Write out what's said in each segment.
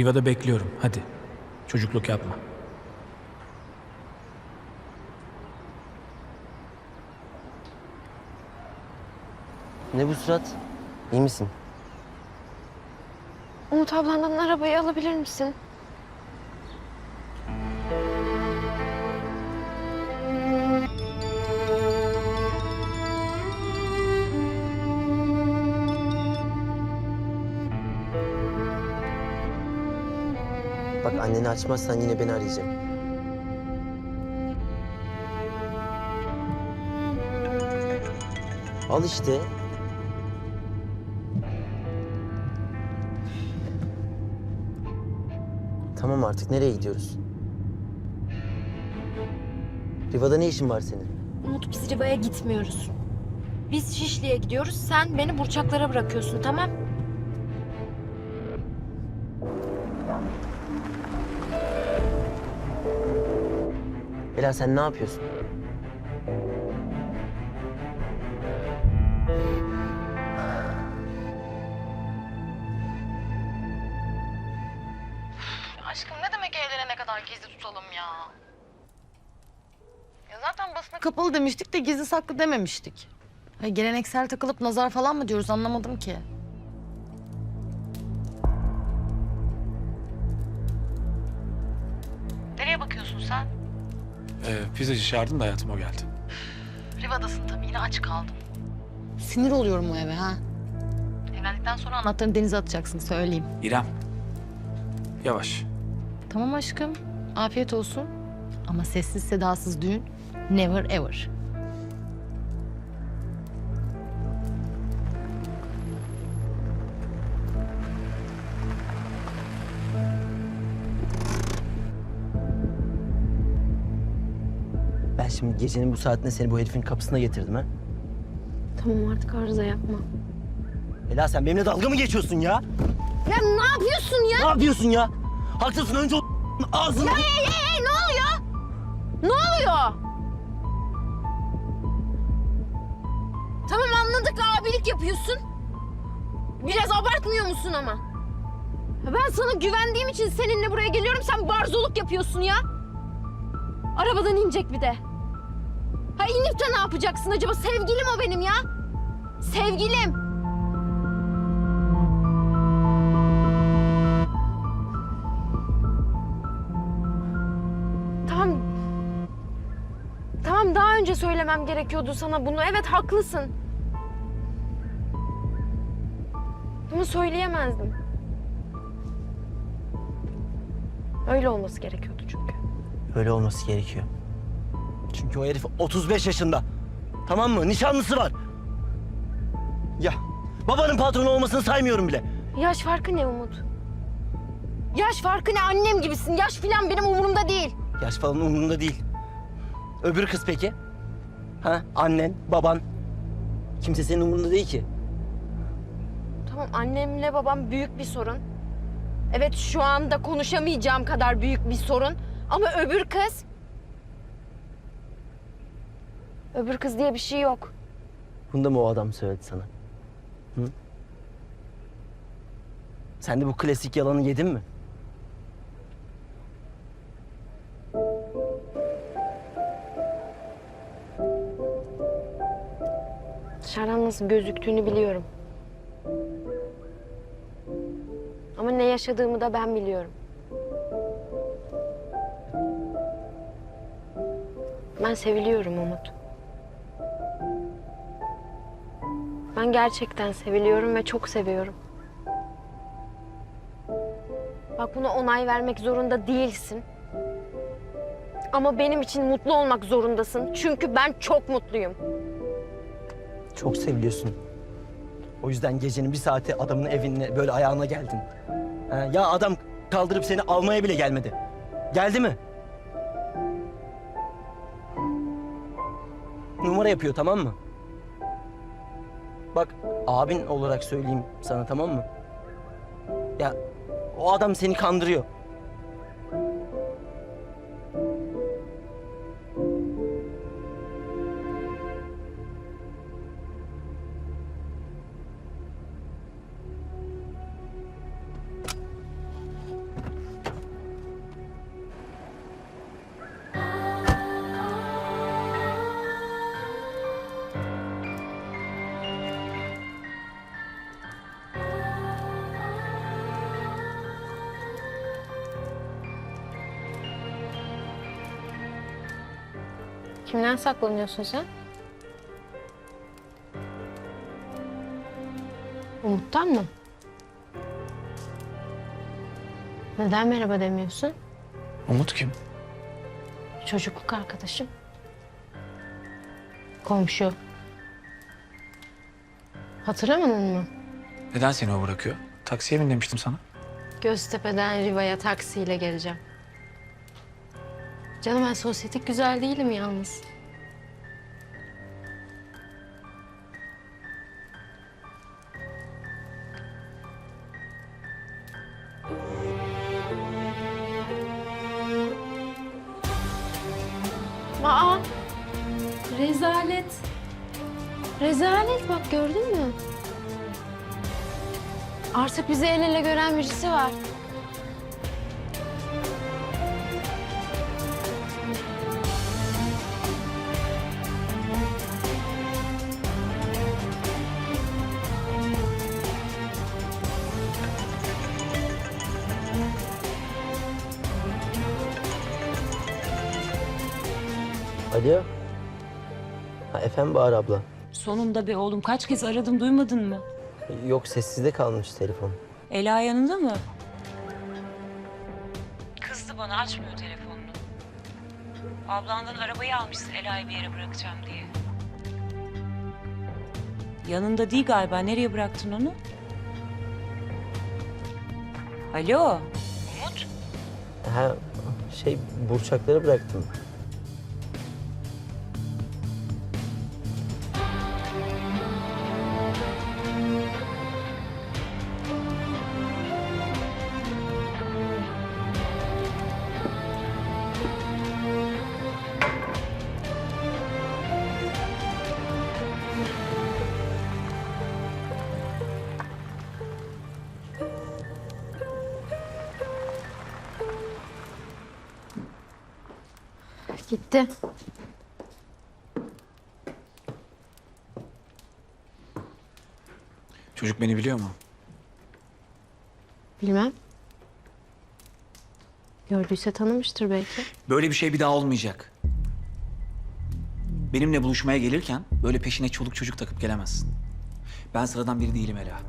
Riva'da bekliyorum. Hadi. Çocukluk yapma. Ne bu surat? İyi misin? Umut ablandan arabayı alabilir misin? Bak anneni açmazsan yine beni arayacak. Al işte. Tamam artık nereye gidiyoruz? Riva'da ne işin var senin? Umut biz Riva'ya gitmiyoruz. Biz Şişli'ye gidiyoruz. Sen beni Burçaklara bırakıyorsun tamam? Ela sen ne yapıyorsun? Aşkım ne demek evlenene kadar gizli tutalım ya? Ya zaten basına kapalı demiştik de gizli saklı dememiştik. Ya geleneksel takılıp nazar falan mı diyoruz anlamadım ki. Nereye bakıyorsun sen? Ee, pizzacı çağırdım da hayatım o geldi. Riva'dasın tabii yine aç kaldım. Sinir oluyorum o eve ha. Evlendikten sonra anahtarını denize atacaksın söyleyeyim. İrem. Yavaş. Tamam aşkım. Afiyet olsun. Ama sessiz sedasız düğün never ever. Ben şimdi gecenin bu saatinde seni bu herifin kapısına getirdim ha? Tamam artık arıza yapma. Ela sen benimle dalga mı geçiyorsun ya? Ya ne yapıyorsun ya? Ne yapıyorsun ya? Haklısın önce o ağzını... Hey hey hey ne oluyor? Ne oluyor? Tamam anladık abilik yapıyorsun. Biraz abartmıyor musun ama? Ya Ben sana güvendiğim için seninle buraya geliyorum. Sen barzoluk yapıyorsun ya. Arabadan inecek bir de. Ha inip de ne yapacaksın acaba? Sevgilim o benim ya. Sevgilim. Tamam. Tamam daha önce söylemem gerekiyordu sana bunu. Evet haklısın. Bunu söyleyemezdim. Öyle olması gerekiyordu çünkü. Öyle olması gerekiyor. Çünkü o herif 35 yaşında. Tamam mı? Nişanlısı var. Ya babanın patronu olmasını saymıyorum bile. Yaş farkı ne Umut? Yaş farkı ne? Annem gibisin. Yaş filan benim umurumda değil. Yaş falan umurumda değil. Öbür kız peki? Ha? Annen, baban. Kimse senin umurunda değil ki. Tamam annemle babam büyük bir sorun. Evet şu anda konuşamayacağım kadar büyük bir sorun. Ama öbür kız... Öbür kız diye bir şey yok. Bunu da mı o adam söyledi sana? Hı? Sen de bu klasik yalanı yedin mi? Dışarıdan nasıl gözüktüğünü biliyorum. Ama ne yaşadığımı da ben biliyorum. Ben seviliyorum Umut. Ben gerçekten seviliyorum ve çok seviyorum. Bak buna onay vermek zorunda değilsin. Ama benim için mutlu olmak zorundasın. Çünkü ben çok mutluyum. Çok seviliyorsun. O yüzden gecenin bir saati adamın evine böyle ayağına geldin. Ha, ya adam kaldırıp seni almaya bile gelmedi. Geldi mi? Numara yapıyor tamam mı? Bak abin olarak söyleyeyim sana tamam mı? Ya o adam seni kandırıyor. Kimden saklanıyorsun sen? Umut'tan mı? Neden merhaba demiyorsun? Umut kim? Çocukluk arkadaşım. Komşu. Hatırlamadın mı? Neden seni o bırakıyor? Taksiye bin demiştim sana. Göztepe'den Riva'ya taksiyle geleceğim. Canım ben sosyetik güzel değilim yalnız. Aa! Rezalet. Rezalet bak gördün mü? Artık bizi el ele gören birisi var. Alo. Ha, efendim Bahar abla. Sonunda be oğlum kaç kez aradım duymadın mı? Yok sessizde kalmış telefon. Ela yanında mı? Kızdı bana açmıyor telefonunu. Ablandan arabayı almışsın Ela'yı bir yere bırakacağım diye. Yanında değil galiba. Nereye bıraktın onu? Alo. Umut. Ha şey burçakları bıraktım. Gitti. Çocuk beni biliyor mu? Bilmem. Gördüyse tanımıştır belki. Böyle bir şey bir daha olmayacak. Benimle buluşmaya gelirken böyle peşine çoluk çocuk takıp gelemezsin. Ben sıradan biri değilim Ela.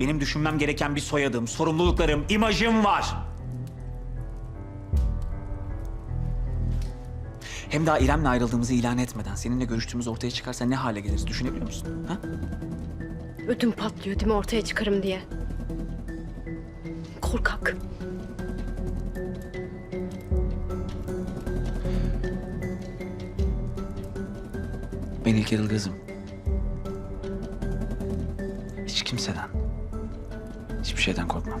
Benim düşünmem gereken bir soyadım, sorumluluklarım, imajım var. Hem daha İrem'le ayrıldığımızı ilan etmeden seninle görüştüğümüz ortaya çıkarsa ne hale geliriz düşünebiliyor musun? Ha? Ödüm patlıyor değil mi ortaya çıkarım diye. Korkak. Ben İlker Ilgaz'ım. Hiç kimseden, hiçbir şeyden korkmam.